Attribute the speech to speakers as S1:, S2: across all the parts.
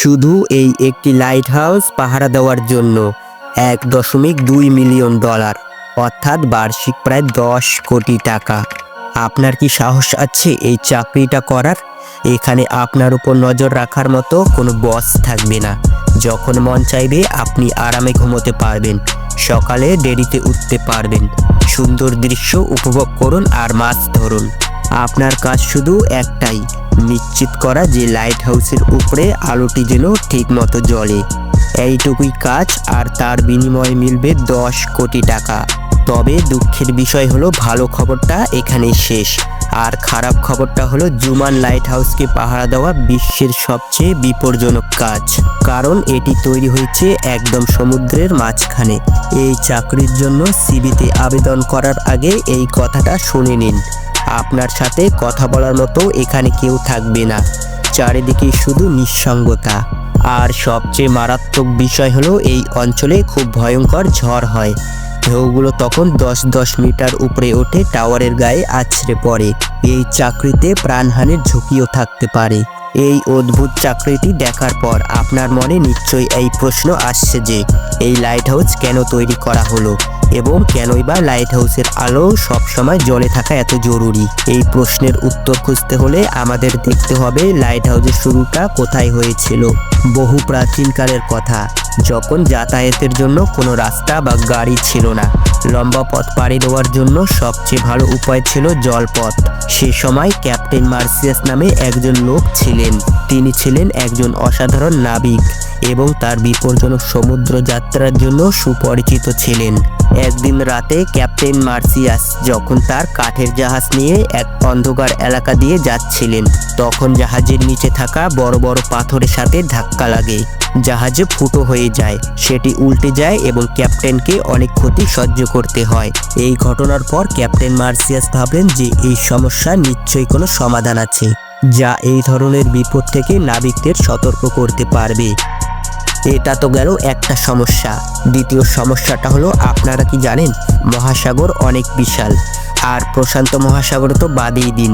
S1: শুধু এই একটি লাইট হাউস পাহারা দেওয়ার জন্য, এক দশমিক দুই মিলিয়ন ডলার অর্থাৎ বার্ষিক প্রায় দশ কোটি টাকা। আপনার কি সাহস আছে এই চাকরিটা করার? এখানে আপনার উপর নজর রাখার মতো কোনো বস থাকবে না। যখন মন চাইবে, আপনি আরামে ঘুমোতে পারবেন, সকালে দেরিতে উঠতে পারবেন। সুন্দর দৃশ্য উপভোগ করুন আর মাছ ধরুন। আপনার কাজ শুধু একটাই নিশ্চিত করা যে লাইট হাউসের উপরে আলোটি যেন ঠিক মতো জ্বলে। এইটুকুই কাজ আর তার বিনিময়ে মিলবে দশ কোটি টাকা। তবে দুঃখের বিষয় হলো, ভালো খবরটা এখানেই শেষ। আর খারাপ খবরটা হলো, জুমান লাইট হাউসকে পাহারা দেওয়া বিশ্বের সবচেয়ে বিপজ্জনক কাজ। কারণ এটি তৈরি হয়েছে একদম সমুদ্রের মাঝখানে। এই চাকরির জন্য সিবিতে আবেদন করার আগে এই কথাটা শুনে নিন। আপনার সাথে কথা বলার মতো এখানে কেউ থাকবে না। চারিদিকে শুধু নিঃসঙ্গতা। আর সবচেয়ে মারাত্মক বিষয় হলো এই অঞ্চলে খুব ভয়ঙ্কর ঝড় হয়। ঢেউগুলো তখন দশ দশ মিটার উপরে ওঠে, টাওয়ারের গায়ে আছড়ে পড়ে। এই চাকরিতে প্রাণহানির ঝুঁকিও থাকতে পারে। এই অদ্ভুত চাকরিটি দেখার পর আপনার মনে নিশ্চয়ই এই প্রশ্ন আসছে যে, এই লাইট হাউস কেন তৈরি করা হলো? এবং কেনই বা লাইট হাউসের আলো সবসময় জ্বলে থাকা এত জরুরি? এই প্রশ্নের উত্তর খুঁজতে হলে আমাদের দেখতে হবে লাইট হাউসের শুরুটা কোথায় হয়েছিল। বহু প্রাচীনকালের কথা। যখন যাতায়াতের জন্য কোনো রাস্তা বা গাড়ি ছিল না। লম্বা পথ পাড়ি দেওয়ার জন্য সবচেয়ে ভালো উপায় ছিল জলপথ। সে সময় ক্যাপ্টেন মার্সিয়াস নামে একজন লোক ছিলেন। তিনি ছিলেন একজন অসাধারণ নাবিক এবং তার বিপজ্জনক সমুদ্র যাত্রার জন্য সুপরিচিত ছিলেন। একদিন রাতে ক্যাপ্টেন মার্সিয়াস যখন তার কাঠের জাহাজ নিয়ে এক অন্ধকার এলাকা দিয়ে যাচ্ছিলেন, তখন জাহাজের নিচে থাকা বড় বড় পাথরের সাথে ধাক্কা লাগে। জাহাজে ফুটো হয়ে যায়। সেটি উল্টে যায় এবং ক্যাপ্টেনকে অনেক ক্ষতি সহ্য করতে হয়। এই ঘটনার পর ক্যাপ্টেন মার্সিয়াস ভাবলেন যে এই সমস্যার নিশ্চয়ই কোনো সমাধান আছে, যা এই ধরনের বিপদ থেকে নাবিকদের সতর্ক করতে পারবে। এটা তো গেল একটা সমস্যা। দ্বিতীয় সমস্যাটা হলো, আপনারা কি জানেন, মহাসাগর অনেক বিশাল। আর প্রশান্ত মহাসাগর তো বাদেই দিন।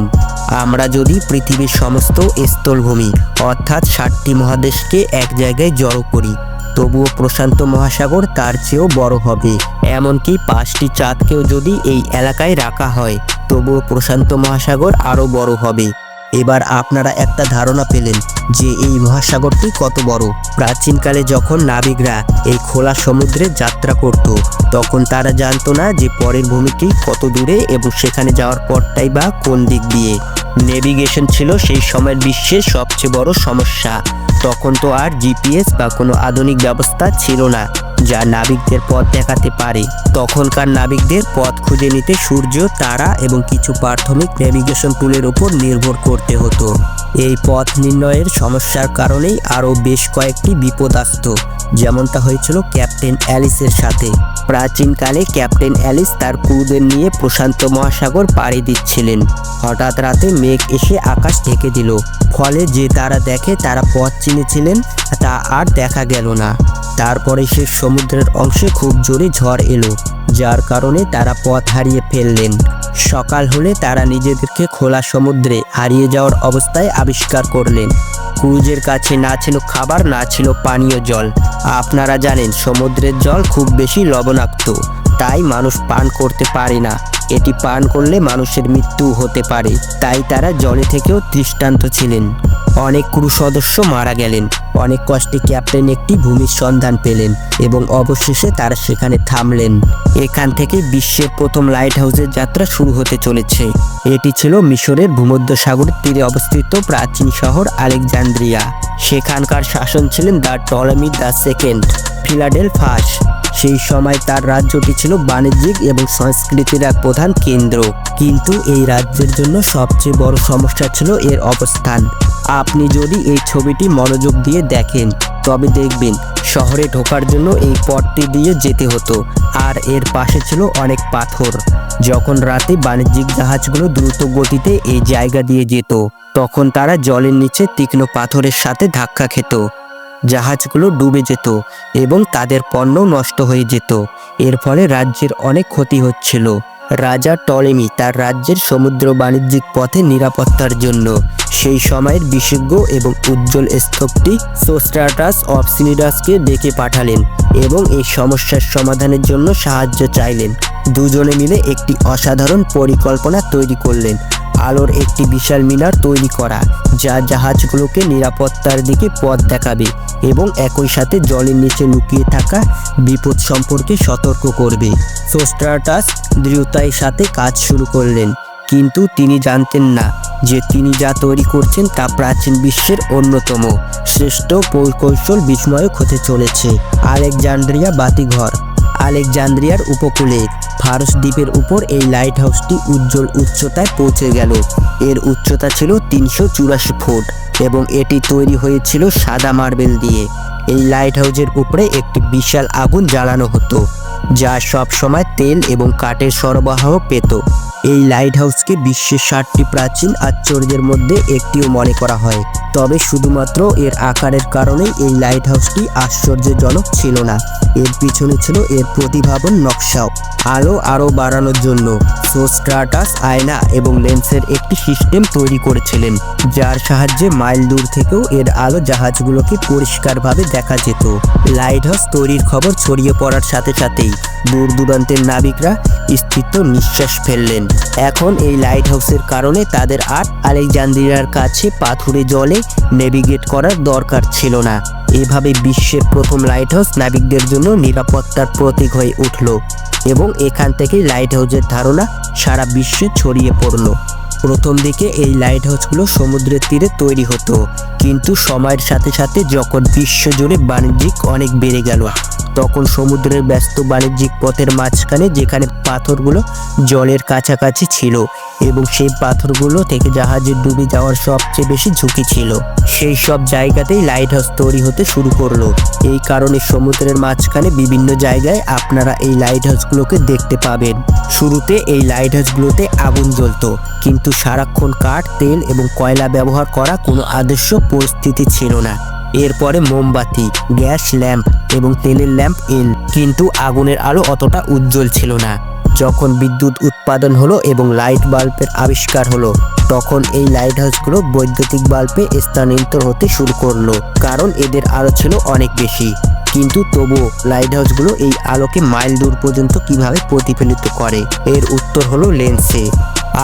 S1: আমরা যদি পৃথিবীর সমস্ত স্থলভূমি, অর্থাৎ ষাটটি মহাদেশকে এক জায়গায় জড়ো করি, তবুও প্রশান্ত মহাসাগর তার চেয়েও বড় হবে। এমনকি পাঁচটি চাঁদকেও যদি এই এলাকায় রাখা হয়, তবুও প্রশান্ত মহাসাগর আরও বড় হবে। এবার আপনারা একটা ধারণা পেলেন যে এই মহাসাগরটি কত বড়। প্রাচীনকালে যখন নাবিকরা এই খোলা সমুদ্রে যাত্রা করত, তখন তারা জানতো না যে পরের ভূমিটি কত দূরে এবং সেখানে যাওয়ার পরটাই বা কোন দিক দিয়ে। নেভিগেশন ছিল সেই সময়ের বিশ্বের সবচেয়ে বড় সমস্যা। তখন তো আর জিপিএস বা কোনো আধুনিক ব্যবস্থা ছিল না, যা নাবিকদের পথ দেখাতে পারে। তখনকার নাবিকদের পথ খুঁজে নিতে সূর্য, তারা এবং কিছু প্রাথমিক নেভিগেশন টুলের উপর নির্ভর করতে হতো। এই পথ নির্ণয়ের সমস্যার কারণেই আরও বেশ কয়েকটি বিপদ আসতো। যেমনটা হয়েছিল ক্যাপ্টেন অ্যালিসের সাথে। প্রাচীনকালে ক্যাপ্টেন অ্যালিস তার ক্রুদের নিয়ে প্রশান্ত মহাসাগর পাড়ি দিচ্ছিলেন। হঠাৎ রাতে মেঘ এসে আকাশ ঢেকে দিল। ফলে যে তারা দেখে তারা পথ চিনেছিলেন, তা আর দেখা গেল না। তারপরে সে সমুদ্রের অংশে খুব জোরে ঝড় এলো, যার কারণে তারা পথ হারিয়ে ফেললেন। সকাল হলে তারা নিজেদেরকে খোলা সমুদ্রে হারিয়ে যাওয়ার অবস্থায় আবিষ্কার করলেন। ক্রুজের কাছে না ছিল খাবার, না ছিল পানীয় জল। আপনারা জানেন, সমুদ্রের জল খুব বেশি লবণাক্ত। তাই মানুষ পান করতে পারে না। এটি পান করলে মানুষের মৃত্যু হতে পারে। তাই তারা জলে থেকেও দৃষ্টান্ত ছিলেন। অনেক ক্রু সদস্য মারা গেলেন। অনেক কষ্টে ক্যাপ্টেন একটি ভূমির সন্ধান পেলেন এবং অবশেষে তারা সেখানে থামলেন। এখান থেকে বিশ্বের প্রথম লাইট হাউসের যাত্রা শুরু হতে চলেছে। এটি ছিল মিশরের ভূমধ্য সাগরের তীরে অবস্থিত প্রাচীন শহর আলেকজান্দ্রিয়া। সেখানকার শাসন ছিলেন the Ptolemy the second, Philadelphus. সেই সময় তার রাজ্যটি ছিল বাণিজ্যিক এবং সংস্কৃতির এক প্রধান কেন্দ্র। কিন্তু এই রাজ্যের জন্য সবচেয়ে বড় সমস্যা ছিল এর অবস্থান। আপনি যদি এই ছবিটি মনোযোগ দিয়ে দেখেন, তবে দেখবেন শহরে ঢোকার জন্য এই পথটি দিয়ে যেতে হতো। আর এর পাশে ছিল অনেক পাথর। যখন রাতে বাণিজ্যিক জাহাজগুলো দ্রুত গতিতে এই জায়গা দিয়ে যেত, তখন তারা জলের নিচে তীক্ষ্ণ পাথরের সাথে ধাক্কা খেত। জাহাজগুলো ডুবে যেত এবং তাদের পণ্য নষ্ট হয়ে যেত। এর ফলে রাজ্যের অনেক ক্ষতি হচ্ছিল। রাজা টলেমি তার রাজ্যের সমুদ্র বাণিজ্যিক পথে নিরাপত্তার জন্য। সেই সময়ের বিশেষজ্ঞ এবং উজ্জ্বল স্তবটি সোস্ট্রাটাস অফ সিনিডাসকে ডেকে পাঠালেন এবং এই সমস্যার সমাধানের জন্য সাহায্য চাইলেন। দুজনে মিলে একটি অসাধারণ পরিকল্পনা তৈরি করলেন। আলোর একটি বিশাল মিনার তৈরি করা, যা জাহাজগুলোকে নিরাপত্তার দিকে পথ দেখাবে এবং একই সাথে জলের নিচে লুকিয়ে থাকা বিপদ সম্পর্কে সতর্ক করবে। সোস্ট্রাটাস দৃঢ়তার সাথে কাজ শুরু করলেন, কিন্তু তিনি জানতেন না যে তিনি যা তৈরি করছেন তা প্রাচীন বিশ্বের অন্যতম শ্রেষ্ঠ প্রকৌশল বিস্ময়ক হতে চলেছে। আলেকজান্দ্রিয়া বাতিঘর, আলেকজান্দ্রিয়ার উপকূলে ফারস দ্বীপের উপর এই লাইট হাউসটি উজ্জ্বল উচ্চতায় পৌঁছে গেল। এর উচ্চতা ছিল তিনশো চুরাশি ফুট এবং এটি তৈরি হয়েছিল সাদা মার্বেল দিয়ে। এই লাইট হাউসের উপরে একটি বিশাল আগুন জ্বালানো হতো, যা সব সময় তেল এবং কাঠের সরবরাহ পেত। এই লাইট হাউসকে বিশ্বের ষাটটি প্রাচীন আশ্চর্যের মধ্যে একটিও মনে করা হয়। তবে শুধুমাত্র এর আকারের কারণেই এই লাইট হাউসটি আশ্চর্যজনক ছিল না। এর পিছনে ছিল এর প্রতিভাবন নকশাও। আলো আরও বাড়ানোর জন্য সোস্ট্রাটাস আয়না এবং লেন্সের একটি সিস্টেম তৈরি করেছিলেন, যার সাহায্যে মাইল দূর থেকেও এর আলো জাহাজগুলোকে পরিষ্কারভাবে দেখা যেত। লাইট হাউস তৈরির খবর ছড়িয়ে পড়ার সাথে সাথেই দূর দূরান্তের নাবিকরা স্থিত নিঃশ্বাস ফেললেন। এখন এই লাইট হাউসের কারণে তাদের আর আলেকজান্দ্রিয়ার কাছে পাথুরে জলে নেভিগেট করার দরকার ছিল না। এভাবে বিশ্বের প্রথম লাইট হাউস নাবিকদের জন্য নিরাপত্তার প্রতীক হয়ে উঠল এবং এখান থেকেই লাইট হাউসের ধারণা সারা বিশ্বে ছড়িয়ে পড়ল। প্রথম দিকে এই লাইট হাউসগুলো সমুদ্রের তীরে তৈরি হতো, কিন্তু সময়ের সাথে সাথে যখন বিশ্বজুড়ে বাণিজ্যিক অনেক বেড়ে গেল তখন সমুদ্রের ব্যস্ত বাণিজ্যিক পথের মাঝখানে যেখানে পাথরগুলো জলের কাছাকাছি ছিল এবং সেই পাথরগুলো থেকে জাহাজে ডুবে যাওয়ার সবচেয়ে বেশি ঝুঁকি ছিল। সেই সব জায়গাতেই লাইট হাউস তৈরি হতে শুরু করল। এই কারণে সমুদ্রের মাঝখানে বিভিন্ন জায়গায় আপনারা এই লাইট হাউসগুলোকে দেখতে পাবেন। শুরুতে এই লাইট হাউসগুলোতে আগুন জ্বলতো, কিন্তু সারাক্ষণ কাঠ, তেল এবং কয়লা ব্যবহার করা কোনো আদর্শ পরিস্থিতি ছিল না। এরপরে মোমবাতি, গ্যাস ল্যাম্প এবং তেলের ল্যাম্প এল। কিন্তু আগুনের আলো অতটা উজ্জ্বল ছিল না। যখন বিদ্যুৎ উৎপাদন হলো এবং লাইট বাল্বের আবিষ্কার হলো, তখন এই লাইট হাউসগুলো বৈদ্যুতিক বাল্বে স্থানান্তর হতে শুরু করল, কারণ এদের আলো ছিল অনেক বেশি। কিন্তু তবুও লাইট হাউসগুলো এই আলোকে মাইল দূর পর্যন্ত কীভাবে প্রতিফলিত করে? এর উত্তর হলো লেন্সে।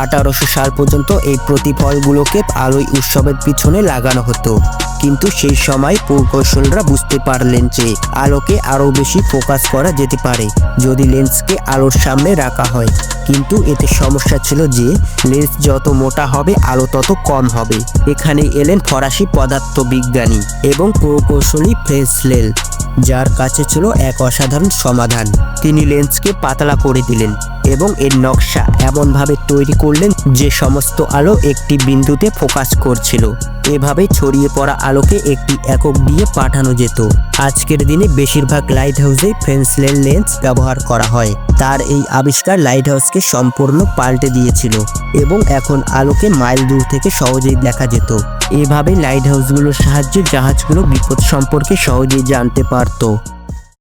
S1: আঠারোশো সাল পর্যন্ত এই প্রতিফলগুলোকে আলোয় উৎসবের পিছনে লাগানো হতো। কিন্তু সেই সময় প্রকৌশলরা বুঝতে পারলেন যে আলোকে আরও বেশি ফোকাস করা যেতে পারে, যদি লেন্সকে আলোর সামনে রাখা হয়। কিন্তু এতে সমস্যা ছিল যে লেন্স যত মোটা হবে, আলো তত কম হবে। এখানে এলেন ফরাসি পদার্থবিজ্ঞানী এবং প্রকৌশলী ফ্রেন্সলেল যার কাছে ছিল এক অসাধারণ সমাধান। তিনি লেন্সকে পাতলা করে দিলেন। এবং এর নকশা এমনভাবে তৈরি করলেন যে সমস্ত আলো একটি বিন্দুতে ফোকাস করছিল। এভাবে ছড়িয়ে পড়া আলোকে একটি একক দিয়ে পাঠানো যেত। আজকের দিনে বেশিরভাগ লাইট হাউসে ফ্রেন্সলেল লেন্স ব্যবহার করা হয়। তার এই আবিষ্কার লাইট হাউসকে সম্পূর্ণ পাল্টে দিয়েছিল এবং এখন আলোকে মাইল দূর থেকে সহজেই দেখা যেত। এভাবে লাইট হাউসগুলোর সাহায্যে জাহাজগুলো বিপদ সম্পর্কে সহজেই জানতে পারতো।